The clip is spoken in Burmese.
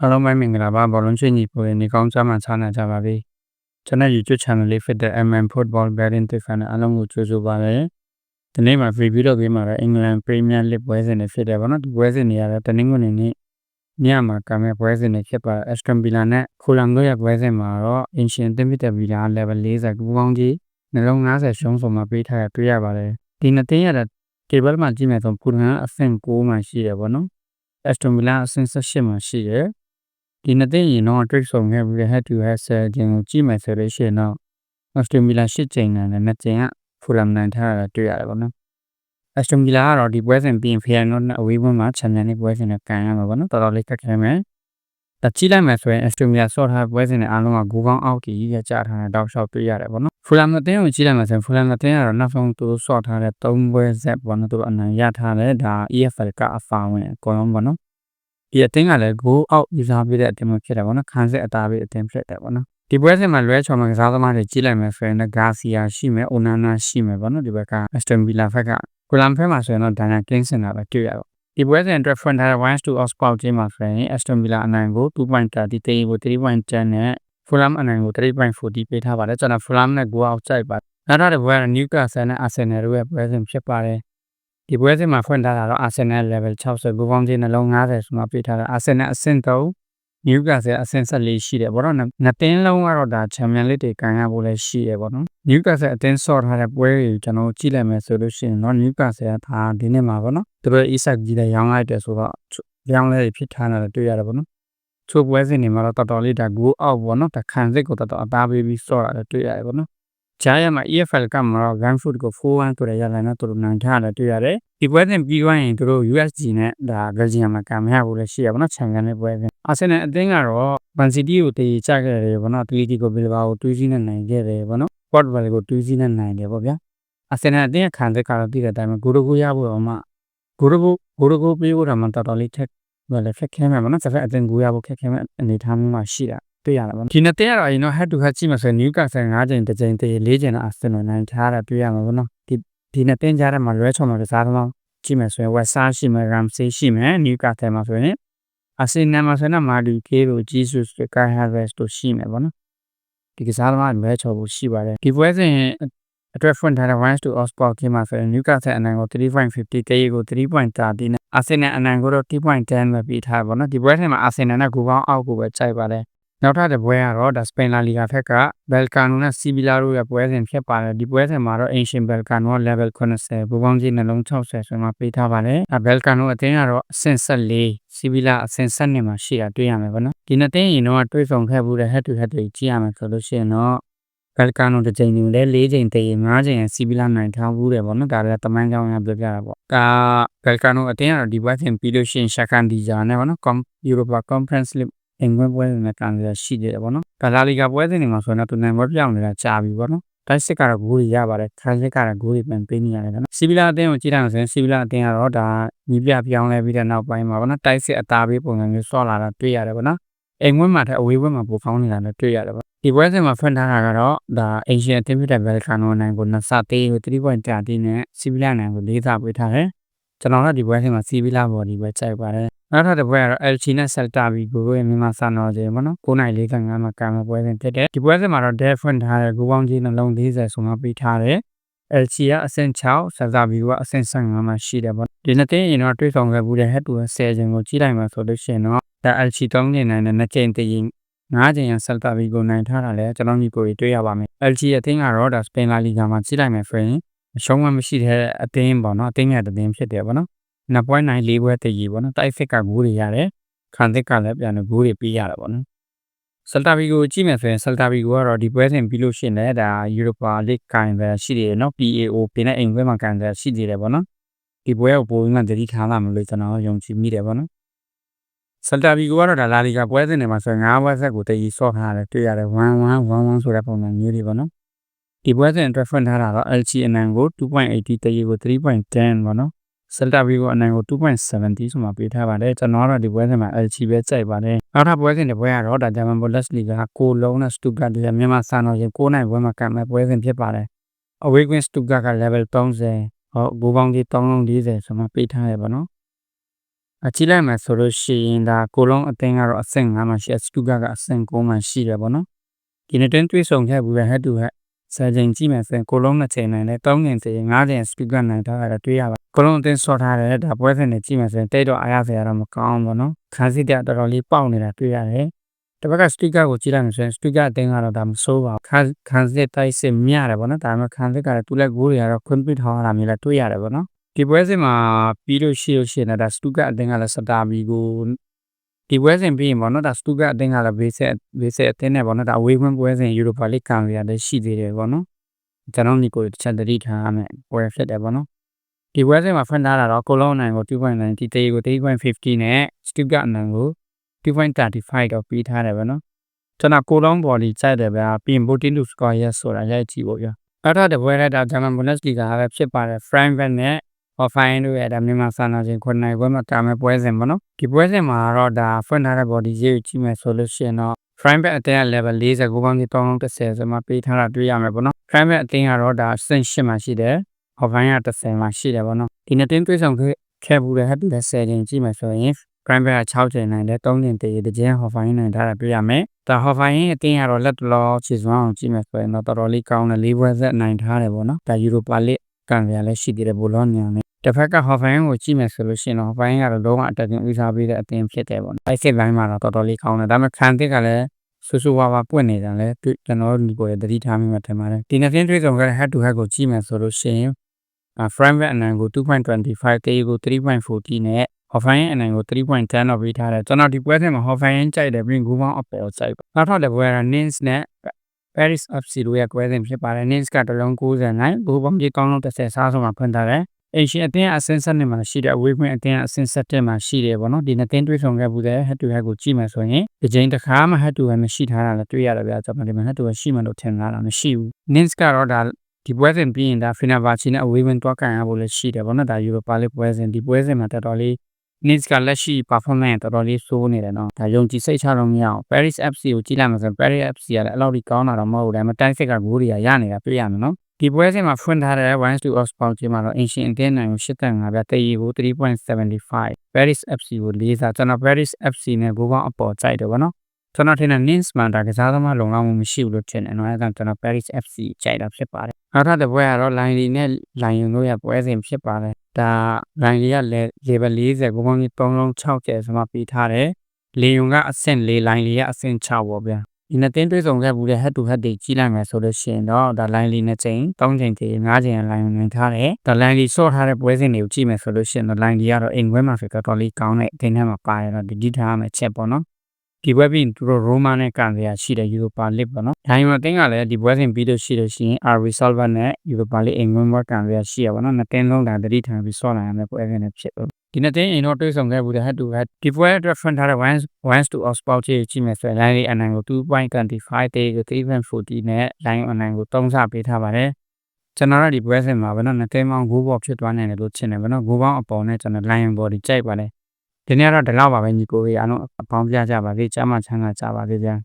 အားလုံးပဲမင်္ဂလာပါဘောလုံးချင်းညီကိုနေကောင်းကြမှာချနာကြပါပြီကျွန်တော် YouTube channel လေးဖြစ်တဲ့ MM Football Betting Tips နဲ့အားလုံးကိုကြိုဆိုပါရစေဒီနေ့မှာ review လုပ်ပေးမှာတော့ England Premier League ပွဲစဉ်တွေဖြစ်တယ်ဗောနော်ဒီပွဲစဉ်တွေကတော့တနင်္ဂနွေနေ့ညမှာကမဲ့ပွဲစဉ်တွေဖြစ်ပါ Aston Villa နဲ့ Fulham တို့ရဲ့ပွဲစဉ်မှာတော့ Ancient တင်ပြတဲ့ Villa level 40ကူပေါင်းကြီးနှလုံး90ရှုံးဆုံးမှာပေးထားရတွေ့ရပါတယ်ဒီနှစ်တင်းရတဲ့ table မှာကြည့်မယ်ဆို Fulham အဆင့်6မှာရှိတယ်ဗောနော် Aston Villa အဆင့်18မှာရှိတယ် ဒီနှစ်သိန်းရင်တော့တွေ့ဆုံခဲ့ပြီး head to head ဆယ်ခြင်းကိုကြည့်မယ်ဆိုလို့ရှိရင်တော့ Aston Villa ရှစ်ချိန်နဲ့နှစ်ချိန်က Fulham နိုင်ထားတာတွေ့ရတယ်ပေါ့နော် Aston Villa ကတော့ဒီပွဲစဉ်ပြီးရင် Feyenoord နဲ့အဝေးပွဲမှာချန်ပီယံလိပွဲစဉ်နဲ့ကန်ရမှာပေါ့နော်တော်တော်လေးခက်ခဲမယ်တကြည့်လိုက်မယ်ဆိုရင် Aston Villa ဆော့ထားပွဲစဉ်နဲ့အားလုံးကဂိုးကောင်းအောက်ကြီးရကြထားတဲ့တောက်လျှောက်တွေ့ရတယ်ပေါ့နော် Fulham နဲ့တင်းကိုကြည့်လိုက်မယ်ဆိုရင် Fulham နဲ့တင်းကတော့နောက်ဆုံးသူဆော့ထားတဲ့၃ပွဲဆက်ပေါ့နော်သူအနိုင်ရထားတယ်ဒါ EFL ကအဖာဝင်အကုန်လုံးပေါ့နော် ဒီအတင်းကလည်း goal out ယူစားပေးတဲ့အတင်းမျိုးဖြစ်တယ်ပေါ့နော်ခံစစ်အသားပေးအတင်းဖြစ်တယ်ပေါ့နော်ဒီပွဲစဉ်မှာလွဲချော်မှာကစားသမားတွေကြီးလိုက်မယ်ဆိုရင်လည်းဂါစီယာရှိမယ်အိုနာနာရှိမယ်ပေါ့နော်ဒီဘက်က Aston Villa ဘက်ကကိုလမ်ဖဲမှာဆိုရင်တော့ဒန်နာကင်းစင်တာပဲတွေ့ရပါဒီပွဲစဉ်အတွက် front ထားတဲ့1 to Oxford ချင်းမှာဆိုရင် Aston Villa အနိုင်ကို2.30တေးကို3.10နဲ့ Fulham အနိုင်ကို3.40ပေးထားပါတယ်ကျွန်တော် Fulham နဲ့ goal out ကြိုက်ပါနောက်ထပ်တစ်ပွဲက Newcastle နဲ့ Arsenal တို့ရဲ့ပွဲစဉ်ဖြစ်ပါတယ် ဒီပွဲစဉ်မှာဖွင့်ထားတာတော့ Arsenal level 60ဂိုးပေါင်းချင်းနှလုံး90ဆိုမှပြထားတာ Arsenal အဆင့်3 Newcastle အဆင့်14ရှိတယ်ဗောနော်နှစ်တင်းလုံးကတော့ဒါ Champions League တွေကန်ရဖို့လည်းရှိတယ်ဗောနော် Newcastle အတင်းဆော့ထားတဲ့ပွဲတွေကျွန်တော်ကြည့်လိုက်မယ်ဆိုလို့ရှိရင်တော့ Newcastle ကဒါဒီနေ့မှာဗောနော်သူတို့ Isak ကြီးလည်းရောင်းလိုက်တယ်ဆိုတော့ရောင်းလဲဖြစ်ထားတာတွေ့ရတယ်ဗောနော်ချိုးပွဲစဉ်တွေမှာတော့တော်တော်လေးဒါ go out ဗောနော်တခန့်စစ်ကိုတော်တော်အသားပေးပြီးဆော့တာတွေ့ရတယ်ဗောနော် ဂျားရမှာ EFL ကမှာတော့ Gunfoot ကို4-1ဆိုတဲ့ရလနဲ့သူတို့နိုင်ထားတာတွေ့ရတယ်ဒီပွဲစဉ်ပြီးသွားရင်သူတို့ USG နဲ့ဒါ Belgium မှာကံမရဘူးလည်းရှိရပါတော့ချန်ပီယံနဲ့ပွဲစဉ်အာဆင်နယ်အသင်းကတော့ Man City ကိုတေချခဲ့တယ်ဗောနော် Atletico Bilbao ကို2-0နဲ့နိုင်ခဲ့တယ်ဗောနော် Port Vale ကို2-0နဲ့နိုင်တယ်ဗောဗျာအာဆင်နယ်အသင်းခံတဲ့ကတော့တည်တဲ့အတိုင်းပဲဂိုးတကူရဖို့တော့မှဂိုးတကူဂိုးတကူပေးဖို့တော့မှတော်တော်လေးထက်ဘာလဲခက်ခဲမှာဗောနော်ဆက်ဖက်အသင်းဂိုးရဖို့ခက်ခဲမဲ့အနေထားမျိုးမှရှိတာ တွေ့ရတာပေါ့ဒီနှစ်တင်းကတော့အရင်တော့ head to head ကြည့်မှဆိုရင် Newcastle 5ချိန်တစ်ချိန်တည်း4ချိန်တော့ Arsenal နိုင်ထားတာတွေ့ရမှာပေါ့နော်ဒီဒီနှစ်တင်းကြားထဲမှာလွဲချော်မှာကစားသမားကြည့်မယ်ဆိုရင် West Ham ရှိမယ် Ramsey ရှိမယ် Newcastle မှာဆိုရင် Arsenal မှာဆိုရင် Madueke တို့ Jesus တို့ Kai Havertz တို့ရှိမယ်ပေါ့နော်ဒီကစားသမားလွဲချော်ဖို့ရှိပါတယ်ဒီပွဲစဉ်အတွက်ဖွင့်ထားတဲ့ West to Oxford ကမှာဆိုရင် Newcastle အနိုင်ကို3.50တေးကို3.30နဲ့ Arsenal အနိုင်ကိုတော့2.10ပဲပြီးထားပါတော့ဒီပွဲထဲမှာ Arsenal နဲ့ဂိုးပေါင်းအောက်ကိုပဲချိန်ပါတယ် နောက်ထပ်တစ်ပွဲကတော့ဒါစပိန်လာလီဂါဖက်ကဘယ်ကာနိုနဲ့စီဗီလာတို့ရဲ့ပွဲစဉ်ဖြစ်ပါတယ်ဒီပွဲစဉ်မှာတော့ Ancient Belcano level 80ဘူပေါင်းကြီးနှလုံး60ဆိုမှပေးထားပါတယ်အဲဘယ်ကာနိုအသင်းကတော့အဆင့်14စီဗီလာအဆင့်7မှာရှိတာတွေ့ရမယ်ဗောနော်ဒီနှစ်တင်းရင်တော့တွေးဆုံခဲ့ဘူးတဲ့ head to head တွေကြည့်ရမယ်ဆိုလို့ရှိရင်တော့ဘယ်ကာနိုတစ်ချိန်နဲ့လဲ၄ချိန်တည်း၅ချိန်စီဗီလာနိုင်ထားဘူးတယ်ဗောနော်ဒါလည်းတမန်ကြောင်းရပြောပြတာပေါ့ဒါဘယ်ကာနိုအသင်းကတော့ဒီပွဲစဉ်ပြီးလို့ရှိရင်ရှာကန်ဒီဂျာနဲ့ဗောနော် Europa Conference League အိမ်ခွဲပွဲတွေနဲ့ကန်ရရှိသေးတယ်ပေါ့နော်။ဒါလာလီဂါပွဲစဉ်တွေမှာဆိုရင်တော့သူနိုင်ပွဲပြောင်းနေတာကြာပြီပေါ့နော်။တိုက်စစ်ကတော့ဂိုးတွေရပါတယ်။ခန်းစစ်ကတော့ဂိုးတွေပြန်ပေးနေရတယ်နော်။စီဗီလာအသင်းကိုကြည့်လိုက်အောင်ဆိုရင်စီဗီလာအသင်းကတော့ဒါညီပြပြောင်းလဲပြီးတဲ့နောက်ပိုင်းမှာပေါ့နော်။တိုက်စစ်အသားပေးပုံစံမျိုးဆော့လာတာတွေ့ရတယ်ပေါ့နော်။အိမ်ခွဲမှာထက်အဝေးခွဲမှာပိုကောင်းနေတာလည်းတွေ့ရတယ်ပေါ့။ဒီပွဲစဉ်မှာဖွင့်ထားတာကတော့ဒါအင်ရှင်အသင်းဖြစ်တဲ့ဘယ်လ်ကာနိုနိုင်ကိုနှစ်ဆသေးကို3.30နဲ့စီဗီလာနိုင်ကို၄ဆပေးထားတယ်။ကျွန်တော်တို့ဒီပွဲစဉ်မှာစီဗီလာဘော်ဒီပဲကြိုက်ပါတယ် နောက်ထပ်တစ်ပွဲကတော့ LG နဲ့ Celta Vigo ရဲ့မြန်မာစံတော်ချိန်ပေါ့နော်9:45မှာကံမပွဲစဉ်ဖြစ်တယ်ဒီပွဲစဉ်မှာတော့ Dev ဖွင့်ထားတဲ့ဂိုးပေါင်းကြီးနှလုံး40ဆိုမှပေးထားတယ် LG ကအဆင့်6 Celta Vigo ကအဆင့်15မှာရှိတယ်ပေါ့ဒီနှစ်တင်းရင်တော့တွေးဆောင်ခဲ့ဘူးတဲ့ head to head 10ချိန်ကိုကြည့်လိုက်မှာဆိုလို့ရှိရင်တော့ဒါ LG 3နေနိုင်တဲ့နှစ်ချိန်တည်ငါးချိန်ရ Celta Vigo နိုင်ထားတာလဲကျွန်တော်ညီကိုတွေ့ရပါမယ် LG အသင်းကတော့ဒါ Spain La Liga မှာကြည့်လိုက်မယ်ဆိုရင်အရှုံးမှမရှိတဲ့အသင်းပေါ့နော်အသင်းရဲ့အသင်းဖြစ်တယ်ပေါ့နော် နှစ်ပွဲနိုင်လေးပွဲတည်ကြီးပေါ့နော်တိုက်ဖက်ကဂိုးတွေရတယ်ခံသက်ကလည်းပြန်လို့ဂိုးတွေပေးရတယ်ပေါ့နော်ဆယ်တာဗီကိုကြည့်မယ်ဆိုရင်ဆယ်တာဗီကိုကတော့ဒီပွဲစဉ်ပြီးလို့ရှိရင်လည်းဒါယူရိုပါလစ်ကန်ပဲရှိတယ်နော် PAO ပြင်တဲ့အိမ်ပွဲမှာကန်တယ်ရှိသေးတယ်ပေါ့နော်ဒီပွဲကိုပိုပြီးမှတတိထားလာမလို့ကျွန်တော်ယုံကြည်မိတယ်ပေါ့နော်ဆယ်တာဗီကိုကတော့ဒါလာလီဂါပွဲစဉ်တွေမှာဆိုရင်၅ပွဲဆက်ကိုတည်ကြီးဆော့ထားတယ်တွေ့ရတယ်1-1-1-1ဆိုတဲ့ပုံစံမျိုးတွေပေါ့နော်ဒီပွဲစဉ်အတွက်ဖွင့်ထားတာတော့ LG အနံကို2.80တည်ကို3.10ပေါ့နော် ဆယ်တာဗီကိုအနိုင်ကို2.70ဆိုမှပေးထားပါတယ်ကျွန်တော်ကတော့ဒီပွဲစဉ်မှာ LG ပဲကြိုက်ပါတယ်နောက်ထပ်ပွဲစဉ်တစ်ပွဲကတော့ဒါဂျာမန်ဘိုလက်စ်လီကကိုလုံးနဲ့စတူဂတ်ရဲ့မြန်မာစံတော်ရင်9နိုင်ပွဲမှာကံမဲ့ပွဲစဉ်ဖြစ်ပါတယ်အဝေးကွင်းစတူဂတ်က level 30ဟောဘူပေါင်းကြီး340ဆိုမှပေးထားရပါတော့အကြည့်လိုက်မယ်ဆိုလို့ရှိရင်ဒါကိုလုံးအသင်းကတော့အဆင့်9မှာရှိစတူဂတ်ကအဆင့်9မှာရှိတယ်ပေါ့နော်ဒီနေ့တွင်းတွေးဆောင်ခဲ့ဘူးပဲဟက်တူဟက်ဆယ်ချိန်ကြည့်မယ်ဆိုရင်ကိုလုံးနှစ်ချိန်နိုင်တယ်၃ချိန်ချိန်၅ချိန်စတူဂတ်နိုင်ထားတာတွေ့ရပါ ကိုလုံးအသင်းဆော့ထားတယ်ဒါပွဲစဉ်တွေကြည့်မယ်ဆိုရင်တိတ်တော့အားရစရာတော့မကောင်းဘူးပေါ့နော်ခန်းစီတဲ့တော်တော်လေးပေါက်နေတာတွေ့ရတယ်တစ်ဘက်ကစတီကာကိုကြည့်လိုက်မယ်ဆိုရင်စတီကာအတင်းကတော့ဒါမစိုးပါဘူးခန်းခန်းစစ်တိုက်စစ်မြရတယ်ပေါ့နော်ဒါပေမဲ့ခန်းစစ်ကလည်းသူ့လက်ကိုယ်တွေကတော့ခွင့်ပြုထားတာမျိုးလည်းတွေ့ရတယ်ပေါ့နော်ဒီပွဲစဉ်မှာပြီးလို့ရှိလို့ရှိရင်ဒါစတူကအတင်းကလည်းစတာဘီကိုဒီပွဲစဉ်ပြီးရင်ပေါ့နော်ဒါစတူကအတင်းကလည်းဘေးဆက်ဘေးဆက်အတင်းနဲ့ပေါ့နော်ဒါအဝေးခွင့်ပွဲစဉ်ယူရိုပါလိကန်ရတဲ့ရှိသေးတယ်ပေါ့နော်ကျွန်တော်ဒီကိုတစ်ချက်တတိထားရမယ်ပွဲဖြစ်တယ်ပေါ့နော် ဒီပွဲစဉ်မှာဖွင့်ထားတာတော့ကိုလုံးနိုင်ကို2.9တီတေးကို3.50နဲ့စတူကအနံကို2.35တော့ပြီးထားတယ်ပေါ့နော်ကျွန်တော်ကိုလုံးဘော်လီစိုက်တယ်ဗျာပြင်ဘိုတင်းလူစကောရဆိုတာရိုက်ကြည့်ဖို့ပြအဲ့တော့တပွဲနဲ့ဒါဂျာမန်ဘွန်ဒက်စလီဂါပဲဖြစ်ပါတယ် Frankfurt နဲ့ offline တို့ရဲ့ဒါမြန်မာစာနာချင်းခုနိုင်ပွဲမှာတာမဲ့ပွဲစဉ်ပေါ့နော်ဒီပွဲစဉ်မှာတော့ဒါဖွင့်ထားတဲ့ body ရေးကိုကြည့်မယ်ဆိုလို့ရှိရင်တော့ frame back အတင်းက level 49ပေါင်းကြီး330ဆိုမှပေးထားတာတွေ့ရမယ်ပေါ့နော် frame back အတင်းကတော့ဒါစင်8မှာရှိတယ် offline က30မှာရှိတယ်ပေါ့နော်ဒီနှစ်တင်းတွေးဆောင်ခဲ့ဘူးတဲ့ဟက်တူတဲ့10ချိန်ကြည့်မယ်ဆိုရင် prime back က6ချိန်နိုင်တယ်3ချိန်တည်းတကြဲ offline နိုင်ထားတာတွေ့ရမယ်ဒါ offline အတင်းကတော့လက်တလောခြေစွမ်းအောင်ကြည့်မယ်ဆိုရင်တော့တော်တော်လေးကောင်းတယ်၄ဘွဲဆက်နိုင်ထားတယ်ပေါ့နော်ဒါ Europa League ကန်ရလည်းရှိသေးတယ်ဘောလုံးညံနဲ့တစ်ဖက်က Hoffenheim ကိုကြည့်မယ်ဆိုလို့ရှိရင်တော့ Hoffenheim ကတော့လုံးဝအတက်တင်ဦးစားပေးတဲ့အသင်းဖြစ်တယ်ပေါ့နော်။အဲ့စစ်ပိုင်းမှာတော့တော်တော်လေးကောင်းတယ်။ဒါပေမဲ့ခံတစ်ကလည်းဆူဆူဝါဝါပွင့်နေတာလည်းတွေ့ကျွန်တော်တို့ဒီကိုရတတိထားမိမှထင်ပါတယ်။ဒီနှစ်တင်းတွေ့ဆုံခဲ့တဲ့ head to head ကိုကြည့်မယ်ဆိုလို့ရှိရင် Frankfurt အနံကို2.25 KE ကို3.40နဲ့ Hoffenheim အနံကို3.10တော့ပေးထားတယ်။ကျွန်တော်ဒီပွဲထဲမှာ Hoffenheim ကြိုက်တယ်ပြီးရင်ဂူပေါင်းအပေါ်ကြိုက်ပါ။နောက်ထပ်တစ်ပွဲက Nice နဲ့ Paris FC တို့ရဲ့ကွဲစဉ်ဖြစ်ပါတယ်။ Nice ကတလုံး90ဂိုးပေါင်းကြီးကောင်းလုံး30စားဆုံးမှာဖွင့်ထားတယ်။အင်ရှင်အတင်းအဆင်းဆက်နေမှာရှိတဲ့အဝေးခွင့်အတင်းအဆင်းဆက်တဲ့မှာရှိတယ်ပေါ့နော်။ဒီနှစ်တင်းတွေးဆောင်ခဲ့ဘူးတဲ့ head to head ကိုကြည့်မယ်ဆိုရင်ဒီချိန်တစ်ခါမှ head to head မရှိထားတာလည်းတွေ့ရတယ်ဗျာ။ကျွန်တော်ဒီမှာ head to head ရှိမှလို့ထင်လာတာမရှိဘူး။ Nice ကတော့ဒါ ဒီပွဲစဉ်ပြီးရင်ဒါ Fenerbahce နဲ့အဝေးဝင်တွားကန်ရဖို့လည်းရှိတယ်ပေါ့နော်။ဒါ Europa League ပွဲစဉ်ဒီပွဲစဉ်မှာတော်တော်လေး Nice ကလက်ရှိ performance တော်တော်လေးဆိုးနေတယ်နော်။ဒါယုံကြည်စိတ်ချလို့မရအောင် Paris FC ကိုကြည့်လိုက်မှဆို Paris FC ကလည်းအဲ့လောက်ကြီးကောင်းတာတော့မဟုတ်ဘူးဒါပေမဲ့တိုင်းစစ်ကဂိုးတွေကရနေတာတွေ့ရမယ်နော်။ဒီပွဲစဉ်မှာဖွင့်ထားတဲ့1 to of sport ကြီးမှာတော့ ancient အတင်းနိုင်ကို85ပြတည်ကို3.75 Paris FC ကို၄စားကျွန်တော် Paris FC နဲ့ဂိုးပေါင်းအပေါ်ကြိုက်တယ်ဗောနော်။ ကျွန်တော်ထင်တယ် Nice မှာဒါကစားသမားလုံလောက်မှုမရှိဘူးလို့ထင်တယ်နော်။အဲဒါကျွန်တော် Paris FC ကြိုက်တာဖြစ်ပါတယ်။နောက်ထပ်တစ်ပွဲကတော့ Line လီနဲ့ Line တို့ရဲ့ပွဲစဉ်ဖြစ်ပါတယ်။ဒါ Line လီက level 40ဂိုးပေါင်းကြီး3လုံး6ကျဲဆိုမှပြီးထားတယ်။လေယုံကအဆင့်4 Line လီကအဆင့်6ပေါ့ဗျာ။ဒီနှစ်တင်းတွေးဆောင်ခဲ့ဘူးတဲ့ head to head တွေကြီးလိုက်မယ်ဆိုလို့ရှိရင်တော့ဒါ line လေးနှစ်ချိန်၃ချိန်တည်း၅ချိန် line ဝင်ထားတယ်ဒါ line လေး short ထားတဲ့ပွဲစဉ်တွေကိုကြည့်မယ်ဆိုလို့ရှိရင်တော့ line လေးကတော့အိမ်ခွဲမှာဆိုတော့တော်လေးကောင်းတဲ့အတင်းထဲမှာပါတယ်တော့ဒီထားရမယ်ချက်ပေါ့နော် ဒီပွဲပြီးသူတို့ Roma နဲ့ကန်စရာရှိတဲ့ Europa League ပေါ့နော်။ဒါမှမဟုတ်တင်းကလည်းဒီပွဲစဉ်ပြီးလို့ရှိလို့ရှိရင် RB Salva နဲ့ Europa League အိမ်ဝင်ပွဲကန်စရာရှိရပါတော့။နှစ်တင်းလုံးဒါတတိထားပြီးဆော့နိုင်ရမယ်ပွဲစဉ်နဲ့ဖြစ်လို့ဒီနှစ်တင်းအိမ်တော့တွေးဆောင်ခဲ့ဘူးတဲ့ head to head ဒီပွဲအတွက်ဖွင့်ထားတဲ့ once once to all sport ကြီးကြည့်မယ်ဆိုရင် line လေးအနံကို2.25တေးကို3.40နဲ့ line အနံကို3ဆပေးထားပါတယ်ကျွန်တော်တို့ဒီပွဲစဉ်မှာဘယ်တော့နှစ်တင်းပေါင်း9ဘောဖြစ်သွားနိုင်တယ်လို့ထင်တယ်ဘယ်တော့9ပေါင်းအပေါ်နဲ့ကျွန်တော် line body ကြိုက်ပါတယ် ဒီနေ့ကတော့ဒီလောက်ပါပဲညီကိုကြီးအားလုံးအပေါင်းပြကြပါစေကျမ်းမချမ်းသာကြပါစေဗျာ